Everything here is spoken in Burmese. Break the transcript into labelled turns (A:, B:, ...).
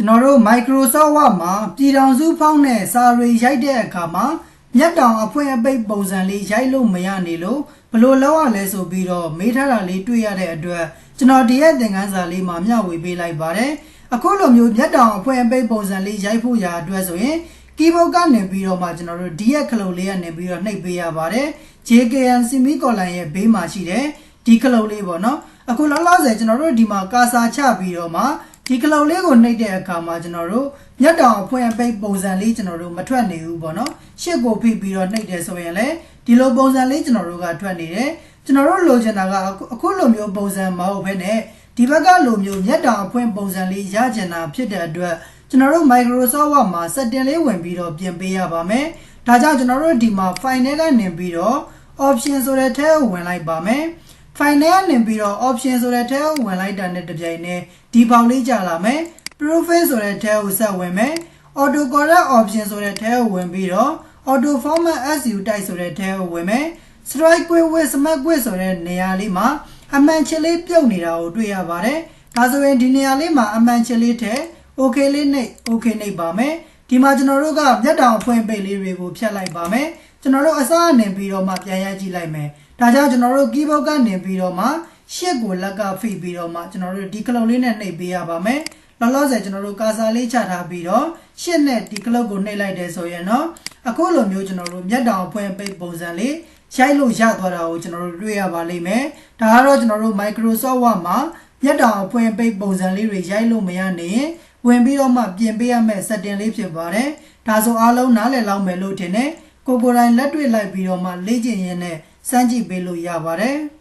A: ကျွန်တော်တို့ Microsoft Word မှာပြည်ထောင်စုဖောင်းနဲ့စာရီရိုက်တဲ့အခါမှာမျက်တောင်အဖွင့်အပိတ်ပုံစံလေးရိုက်လို့မရနေလို့ဘယ်လိုလုပ်ရလဲဆိုပြီးတော့မေးထားတာလေးတွေ့ရတဲ့အတွက်ကျွန်တော်ဒီရဲ့သင်ခန်းစာလေးမှာမျှဝေပေးလိုက်ပါတယ်အခုလိုမျိုးမျက်တောင်အဖွင့်အပိတ်ပုံစံလေးရိုက်ဖို့ရာအတွက်ဆိုရင် keyboard ကနေပြီးတော့မှကျွန်တော်တို့ဒီရဲ့ခလုတ်လေးကနေပြီးတော့နှိပ်ပေးရပါတယ် JKN Simi Colon ရဲ့ဘေးမှာရှိတဲ့ဒီခလုတ်လေးပေါ့နော်အခုလောလောဆယ်ကျွန်တော်တို့ဒီမှာကာစာချပြီးတော့မှ ဒီခလုတ်လေးကိုနှိပ်တဲ့အခါမှာကျွန်တော်တို့မျက်တောင်အဖွင့်အပိတ်ပုံစံလေးကျွန်တော်တို့မထွက်နေဘူးပေါ့နော်ရှစ်ကိုဖိပြီးတော့နှိပ်တယ်ဆိုရင်လည်းဒီလိုပုံစံလေးကျွန်တော်တို့ကထွက်နေတယ်ကျွန်တော်တို့လိုချင်တာကအခုအခုလိုမျိုးပုံစံမဟုတ်ဘဲနဲ့ဒီဘက်ကလိုမျိုးမျက်တောင်အဖွင့်ပုံစံလေးရချင်တာဖြစ်တဲ့အတွက်ကျွန်တော်တို့ Microsoft Word မှာ setting လေးဝင်ပြီးတော့ပြင်ပေးရပါမယ်။ဒါကြောင့်ကျွန်တော်တို့ဒီမှာ file ထဲကနေပြီးတော့ option ဆိုတဲ့ထဲကိုဝင်လိုက်ပါမယ်။ file ထဲကနေပြီးတော့ option ဆိုတဲ့ထဲကိုဝင်လိုက်တာနဲ့တပြိုင်နက်ဒီပေါက်လေးကြာလာမယ်။ profile ဆိုတဲ့ထဲကိုဆက်ဝင်မယ်။ auto correct option ဆိုတဲ့ထဲကိုဝင်ပြီးတော့ auto format as you type ဆိုတဲ့ထဲကိုဝင်မယ်။ strike quiz with smart quiz ဆိုတဲ့နေရာလေးမှာအမှန်ချစ်လေးပြုတ်နေတာကိုတွေ့ရပါတယ်။ဒါဆိုရင်ဒီနေရာလေးမှာအမှန်ချစ်လေးထည့် okay လေးနှိပ် okay နှိပ်ပါမယ်ဒီမှာကျွန်တော်တို့ကမျက်တောင်အဖွင့်ပိတ်လေးတွေကိုဖြတ်လိုက်ပါမယ်ကျွန်တော်တို့အစားအနေပြီးတော့မှပြန်ရကြည့်လိုက်မယ် ဒါကြောင့်ကျွန်တော်တို့ keyboard ကနေပြီးတော့မှရှစ်ကိုလက်ကဖိပြီးတော့မှကျွန်တော်တို့ဒီကလုတ်လေးနဲ့နှိပ်ပေးရပါမယ်လောလောဆယ်ကျွန်တော်တို့ကာစာလေးချထားပြီးတော့ရှစ်နဲ့ဒီကလုတ်ကိုနှိပ်လိုက်တယ်ဆိုရင်တော့အခုလိုမျိုးကျွန်တော်တို့မျက်တောင်အဖွင့်ပိတ်ပုံစံလေးရိုက်လို့ရသွားတာကိုကျွန်တော်တို့တွေ့ရပါလိမ့်မယ်ဒါကတော့ကျွန်တော်တို့ Microsoft Word မှာမျက်တောင်အဖွင့်ပိတ်ပုံစံလေးတွေရိုက်လို့မရနေရင်ဝင်ပြီးတော့မှပြင်ပေးရမယ့် setting လေးဖြစ်ပါတယ်။ဒါဆိုအားလုံးနားလည်လောက်မယ်လို့ထင်တယ်။ကိုကိုယ်တိုင်လက်တွေ့လိုက်ပြီးတော့မှလေ့ကျင့်ရင်းနဲ့ စမ်းကြည့်ပေးလို့ရပါတယ်။